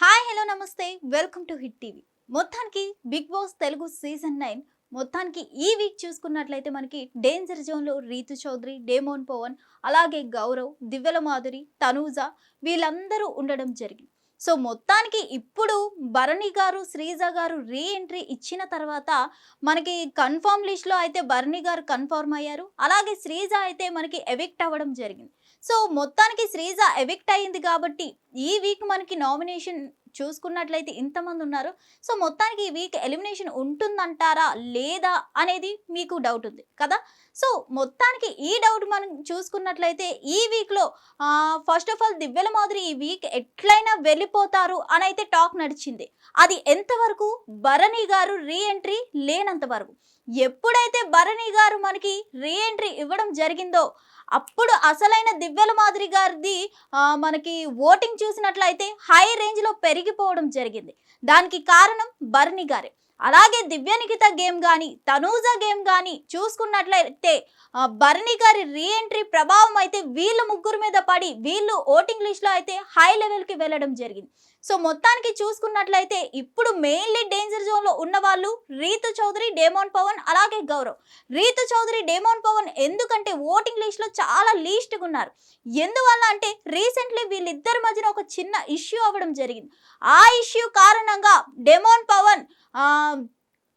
Hi hello నమస్తే. Welcome to Hit TV. మొత్తానికి Bigg Boss Telugu season nine మొత్తానికి ఈ వీక్ చూసుకున్నట్లయితే మనకి డేంజర్ జోన్లో రీతు చౌదరి డేమోన్ పవన్ అలాగే గౌరవ్ దివ్యల మాధురి తనూజ వీళ్ళందరూ ఉండడం జరిగింది. సో మొత్తానికి ఇప్పుడు భరణి గారు శ్రీజ గారు రీ ఎంట్రీ ఇచ్చిన తర్వాత మనకి కన్ఫర్మ్ లిస్ట్లో అయితే భరణి గారు కన్ఫర్మ్ అయ్యారు. అలాగే శ్రీజ అయితే మనకి ఎవిక్ట్ అవ్వడం జరిగింది. సో మొత్తానికి శ్రీజ ఎవిక్ట్ అయింది కాబట్టి ఈ వీక్ మనకి నామినేషన్ చూసుకున్నట్లయితే ఇంతమంది ఉన్నారు. సో మొత్తానికి ఈ వీక్ ఎలిమినేషన్ ఉంటుందంటారా లేదా అనేది మీకు డౌట్ ఉంది కదా? సో మొత్తానికి ఈ డౌట్ మనం చూసుకున్నట్లయితే ఈ వీక్లో ఫస్ట్ ఆఫ్ ఆల్ దివ్యల మాదిరి ఈ వీక్ ఎట్లయినా వెళ్ళిపోతారు అని అయితే టాక్ నడిచింది. అది ఎంతవరకు భరణి గారు రీ ఎంట్రీ లేనంత వరకు. ఎప్పుడైతే భరణి గారు మనకి రీ ఎంట్రీ ఇవ్వడం జరిగిందో అప్పుడు అసలైన దివ్యల మాదిరి గారిది మనకి ఓటింగ్ చూసినట్లయితే హై రేంజ్లో పెరిగిపోవడం జరిగింది. దానికి కారణం భరణి గారే. అలాగే దివ్యనికిత గేమ్ కానీ తనూజ గేమ్ కానీ చూసుకున్నట్లయితే భరణి గారి రీఎంట్రీ ప్రభావం అయితే వీళ్ళు ముగ్గురు మీద పడి వీళ్ళు ఓటింగ్ లిస్ట్లో అయితే హై లెవెల్కి వెళ్ళడం జరిగింది. సో మొత్తానికి చూసుకున్నట్లయితే ఇప్పుడు మెయిన్లీ డేంజర్ జోన్లో ఉన్న వాళ్ళు రీతు చౌదరి డేమోన్ పవన్ అలాగే గౌరవ్. రీతు చౌదరి డేమోన్ పవన్ ఎందుకంటే ఓటింగ్ లిస్ట్లో చాలా లీస్ట్గా ఉన్నారు ఎందువల్ల అంటే రీసెంట్లీ వీళ్ళిద్దరి మధ్యన ఒక చిన్న ఇష్యూ అవ్వడం జరిగింది. ఆ ఇష్యూ కారణంగా డెమోన్ పవన్ ఆ,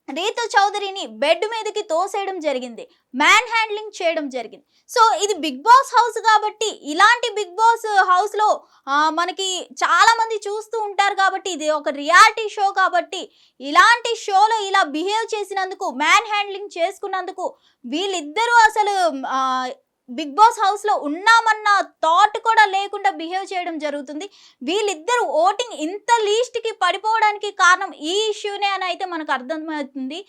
రీతు చౌదరిని బెడ్ మీదకి తోసేయడం జరిగింది. మ్యాన్ హ్యాండ్లింగ్ చేయడం జరిగింది. సో ఇది బిగ్ బాస్ హౌస్ కాబట్టి ఇలాంటి బిగ్ బాస్ హౌస్లో మనకి చాలామంది చూస్తూ ఉంటారు కాబట్టి ఇది ఒక రియాలిటీ షో కాబట్టి ఇలాంటి షోలో ఇలా బిహేవ్ చేసినందుకు మ్యాన్ హ్యాండ్లింగ్ చేసుకున్నందుకు వీళ్ళిద్దరూ అసలు బిగ్ బాస్ హౌస్లో ఉన్నామన్న థాట్ కూడా లేకుండా బిహేవ్ చేయడం జరుగుతుంది. వీళ్ళిద్దరు ఓటింగ్ ఇంత లీస్ట్కి పడిపోవడానికి కారణం ఈ ఇష్యూనే అని అయితే మనకు అర్థమవుతుంది.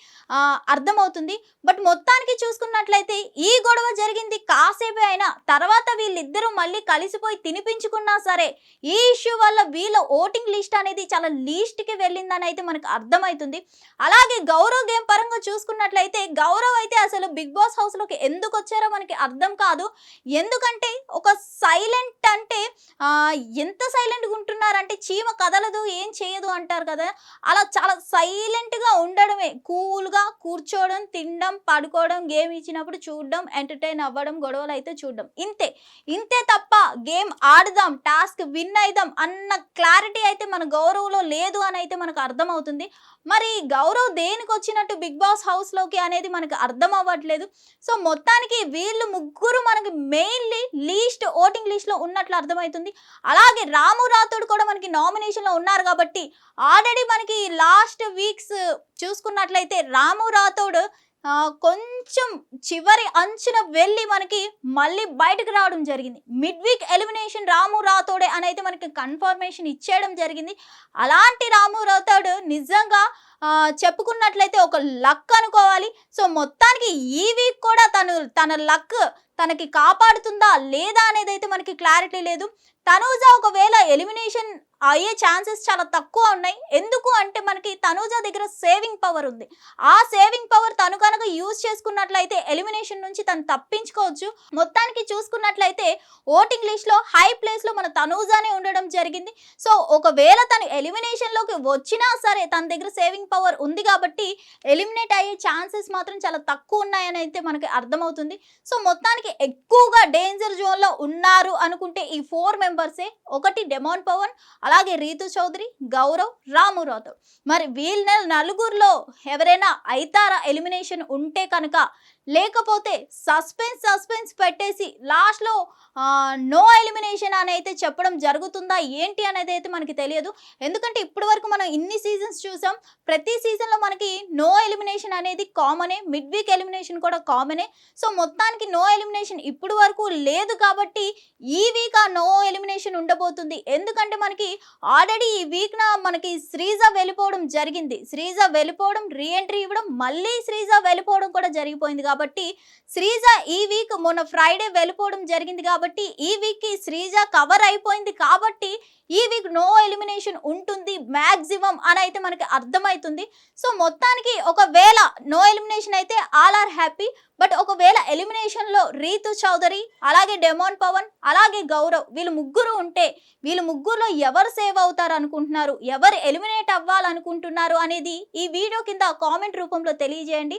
అర్థమవుతుంది. బట్ మొత్తానికి చూసుకున్నట్లయితే ఈ గొడవ జరిగింది కాసేపే అయినా తర్వాత వీళ్ళిద్దరూ మళ్ళీ కలిసిపోయి తినిపించుకున్నా సరే ఈ ఇష్యూ వల్ల వీళ్ళ ఓటింగ్ లిస్ట్ అనేది చాలా లీస్ట్కి వెళ్ళిందని అయితే మనకు అర్థమవుతుంది. అలాగే గౌరవ్ గేమ్ పరంగా చూసుకున్నట్లయితే గౌరవ్ అయితే అసలు బిగ్ బాస్ హౌస్లోకి ఎందుకు వచ్చారో మనకి అర్థం కాదు కాదు. ఎందుకంటే ఒక సైలెంట్ అంటే ఎంత సైలెంట్గా ఉంటున్నారంటే చీమ కదలదు ఏం చేయదు అంటారు కదా. అలా చాలా సైలెంట్గా ఉండడమే. కూల్గా కూర్చోవడం తినడం పడుకోవడం గేమ్ ఇచ్చినప్పుడు చూడడం ఎంటర్టైన్ అవ్వడం గొడవలు అయితే చూడడం. ఇంతే. ఇంతే తప్ప గేమ్ ఆడదాం టాస్క్ విన్ అయిదాం అన్న క్లారిటీ అయితే మన గౌరవ్లో లేదు అని అయితే మనకు అర్థమవుతుంది. మరి గౌరవ్ దేనికి వచ్చినట్టు బిగ్ బాస్ హౌస్లోకి అనేది మనకు అర్థం అవ్వట్లేదు సో మొత్తానికి వీళ్ళు ముగ్గురు మనకి మెయిన్లీ లీస్ట్ ఓటింగ్ లిస్ట్లో ఉన్నట్లు అర్థమవుతుంది. అలాగే రాము రాథోడ్ కూడా మనకి నామినేషన్లో ఉన్నారు కాబట్టి ఆల్రెడీ మనకి లాస్ట్ వీక్స్ చూసుకున్నట్లయితే రాము రాథోడ్ కొంచెం చివరి అంచున వెళ్ళి మనకి మళ్ళీ బయటకు రావడం జరిగింది. మిడ్ వీక్ ఎలిమినేషన్ రాము రాథోడే అని అయితే మనకి కన్ఫర్మేషన్ ఇచ్చేయడం జరిగింది. అలాంటి రాము రాథోడ్ నిజంగా చెప్పుకున్నట్లయితే ఒక లక్ అనుకోవాలి. సో మొత్తానికి ఈ వీక్ కూడా తను తన లక్ తనకి కాపాడుతుందా లేదా అనేది అయితే మనకి క్లారిటీ లేదు. తనూజా ఒకవేళ ఎలిమినేషన్ అయ్యే ఛాన్సెస్ చాలా తక్కువ ఉన్నాయి. ఎందుకు అంటే మనకి తనూజ దగ్గర సేవింగ్ పవర్ ఉంది. ఆ సేవింగ్ పవర్ తను కనుక యూజ్ చేసుకున్నట్లయితే ఎలిమినేషన్ నుంచి తను తప్పించుకోవచ్చు. మొత్తానికి చూసుకున్నట్లయితే ఓటింగ్ లిస్ట్లో హై ప్లేస్లో మన తనూజానే ఉండడం జరిగింది. సో ఒకవేళ తను ఎలిమినేషన్లోకి వచ్చినా సరే తన దగ్గర సేవింగ్ పవర్ ఉంది కాబట్టి ఎలిమినేట్ అయ్యే ఛాన్సెస్ మాత్రం చాలా తక్కువ ఉన్నాయని అయితే మనకి అర్థమవుతుంది. సో మొత్తానికి ఎక్కువగా డేంజర్ జోన్లో ఉన్నారు అనుకుంటే ఈ ఫోర్ మెంబర్సే. ఒకటి డెమాన్ పవన్ అలాగే రీతు చౌదరి గౌరవ్ రాము రాథోడ్. మరి వీళ్ళ నలుగురిలో ఎవరైనా అయితారా ఎలిమినేషన్ ఉంటే కనుక లేకపోతే సస్పెన్స్ సస్పెన్స్ పెట్టేసి లాస్ట్లో నో ఎలిమినేషన్ అని అయితే చెప్పడం జరుగుతుందా ఏంటి అనేది అయితే మనకి తెలియదు. ఎందుకంటే ఇప్పటి వరకు మనం ఇన్ని సీజన్స్ చూసాం ప్రతి సీజన్లో మనకి నో ఎలిమినేషన్ అనేది కామనే మిడ్ వీక్ ఎలిమినేషన్ కూడా కామనే. సో మొత్తానికి నో ఎలిమినేషన్ ఇప్పుడు వరకు లేదు కాబట్టి ఈ వీక్ ఆ నో ఎలిమినేషన్ ఉండబోతుంది. ఎందుకంటే మనకి ఆల్రెడీ ఈ వీక్న మనకి శ్రీజ వెళ్ళిపోవడం జరిగింది. శ్రీజ వెళ్ళిపోవడం రీఎంట్రీ ఇవ్వడం మళ్ళీ శ్రీజ వెళ్ళిపోవడం కూడా జరిగిపోయింది కాబట్టి శ్రీజ ఈ వీక్ మొన్న ఫ్రైడే వెళ్ళిపోవడం జరిగింది కాబట్టి ఈ వీక్కి శ్రీజ కవర్ అయిపోయింది కాబట్టి ఈ వీక్ నో ఎలిమినేషన్ ఉంటుంది మ్యాక్సిమం అని అయితే మనకి అర్థమవుతుంది సో మొత్తానికి ఒకవేళ నో ఎలిమినేషన్ అయితే ఆల్ ఆర్ హ్యాపీ బట్ ఒకవేళ ఎలిమినేషన్లో రీతు చౌదరి అలాగే డెమోన్ పవన్ అలాగే గౌరవ్ వీళ్ళు ముగ్గురు ఉంటే వీళ్ళు ముగ్గురులో ఎవరు సేవ్ అవుతారు అనుకుంటున్నారు? ఎవరు ఎలిమినేట్ అవ్వాలనుకుంటున్నారు అనేది ఈ వీడియో కింద కామెంట్ రూపంలో తెలియజేయండి.